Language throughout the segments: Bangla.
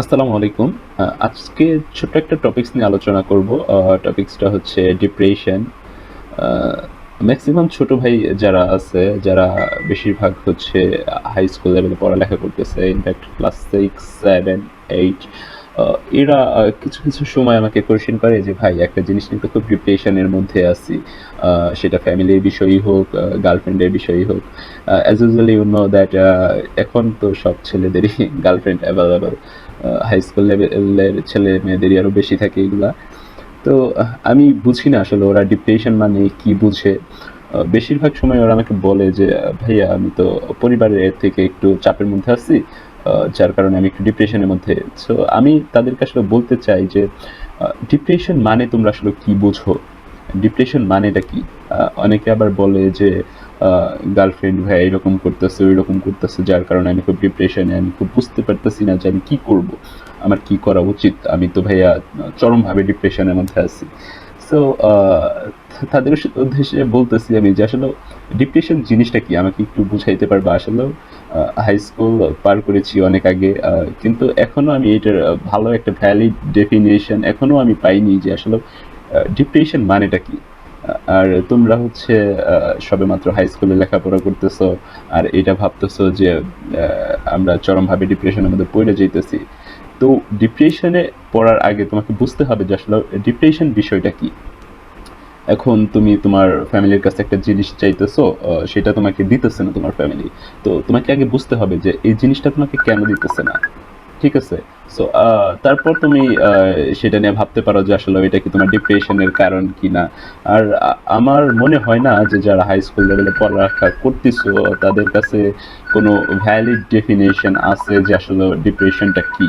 আসসালামু আলাইকুম। আজকে ছোট্ট একটা টপিকস নিয়ে আলোচনা করব। টপিকসটা হচ্ছে ডিপ্রেশন ম্যাক্সিমাম ছোট ভাই যারা আছে, যারা বেশিরভাগ হচ্ছে হাই স্কুল লেভেলে পড়ালেখা করতেছে in fact class six seven eight এরা কিছু কিছু সময় আমাকে কোয়েশ্চেন করে যে, ভাই, একটা জিনিস নিয়ে খুব ডিপ্রেশনের মধ্যে আছি। সেটা ফ্যামিলির বিষয়ই হোক গার্লফ্রেন্ডের বিষয়ই হোক। As usually you know that এখন তো সব ছেলেদেরই গার্লফ্রেন্ড অ্যাভেলেবল হাই স্কুল লেভেলের ছেলে মেয়েদেরই আরও বেশি থাকে এগুলা। তো আমি বুঝি না আসলে ওরা ডিপ্রেশন মানে কি বুঝে। বেশিরভাগ সময় ওরা আমাকে বলে যে, ভাইয়া, আমি তো পরিবারের থেকে একটু চাপের মধ্যে আছি। যার কারণে আমি একটু ডিপ্রেশনের মধ্যে। সো আমি তাদেরকে আসলে বলতে চাই যে ডিপ্রেশন মানে তোমরা আসলে কি বুঝো? ডিপ্রেশন মানেটা কি? অনেকে আবার বলে যে গার্লফ্রেন্ড ভাই, এরকম করতেছে ওই রকম করতেছে, যার কারণে আমি খুব ডিপ্রেশনে আমি খুব বুঝতে পারতেছি না যে আমি কি করব। আমার কি করা উচিত? আমি তো ভাইয়া, চরমভাবে ডিপ্রেশনের মধ্যে আছি। সো তাদের উদ্দেশ্যে বলতেছি আমি যে, আসলে ডিপ্রেশন জিনিসটা কি? আমাকে একটু বুঝাইতে পারবা? আসলে হাই স্কুল পার করেছি অনেক আগে কিন্তু এখনও আমি এটার ভালো একটা ভ্যালিড ডেফিনেশন এখনও আমি পাইনি যে আসলে ডিপ্রেশন মানেটা কি। আর তোমরা হচ্ছে আহ, সবেমাত্র হাই স্কুলে লেখাপড়া করতেছো আর এটা ভাবতেছো যে আমরা চরমভাবে ডিপ্রেশনের মধ্যে পড়ে যাইতেছি। তো ডিপ্রেশনে পড়ার আগে তোমাকে বুঝতে হবে যে আসলে ডিপ্রেশন বিষয়টা কি। এখন তুমি তোমার ফ্যামিলির কাছে একটা জিনিস চাইতেছো সেটা তোমাকে দিতেছে না তোমার ফ্যামিলি। তো তোমাকে আগে বুঝতে হবে যে এই জিনিসটা তোমাকে কেন দিতেছে না। ঠিক আছে? সো তারপর তুমি সেটা নিয়ে ভাবতে পারো যে আসলে এটা কি তোমার ডিপ্রেশনের কারণ কি না আর আমার মনে হয় না যে যারা হাই স্কুল লেভেলে পড়ালেখা করতেছো, তাদের কাছে কোনো ভ্যালিড ডেফিনেশন আছে যে আসলে ডিপ্রেশনটা কি।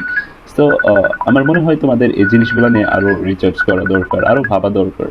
তো আমার মনে হয় তোমাদের এই জিনিসগুলো নিয়ে আরও রিসার্চ করা দরকার, আরও ভাবা দরকার।